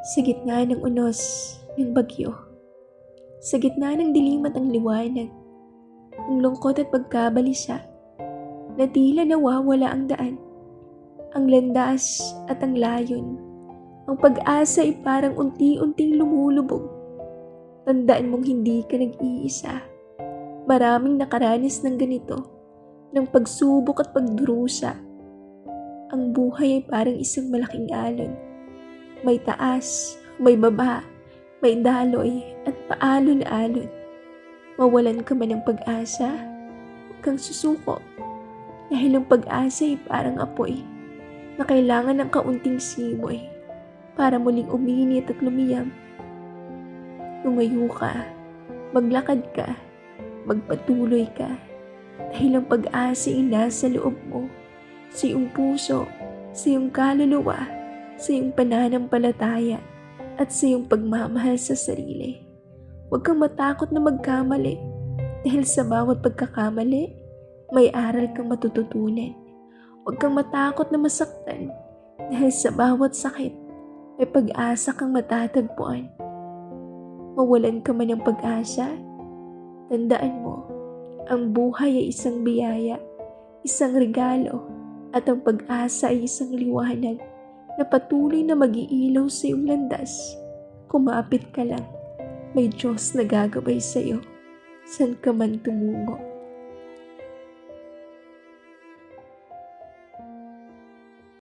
Sa gitna ng unos ng bagyo, sa gitna ng dilim at ang liwanag, ang lungkot at pagkabalisa, na tila nawawala ang daan, ang landas at ang layon, ang pag-asa ay parang unti-unting lumulubog. Tandaan mong hindi ka nag-iisa. Maraming nakaranas ng ganito, ng pagsubok at pagdurusa. Ang buhay ay parang isang malaking alon. May taas, may baba, may daloy at paalon-alon. Mawalan ka man ng pag-asa, huwag kang susuko. Dahil ang pag-asa ay parang apoy na kailangan ng kaunting simoy para muling uminit at lumiyam. Lumayo ka, maglakad ka, magpatuloy ka. Dahil ang pag-asa ay nasa loob mo, sa iyong puso, sa iyong kaluluwa, sa iyong pananampalataya, at sa iyong pagmamahal sa sarili. Huwag kang matakot na magkamali dahil sa bawat pagkakamali, may aral kang matututunan. Huwag kang matakot na masaktan dahil sa bawat sakit, may pag-asa kang matatagpuan. Mawalan ka man ng pag-asa, tandaan mo, ang buhay ay isang biyaya, isang regalo, at ang pag-asa ay isang liwanag na patuloy na mag-iilaw sa iyong landas. Kumapit ka lang, may Diyos na gagabay sa iyo, saan ka man tumungo.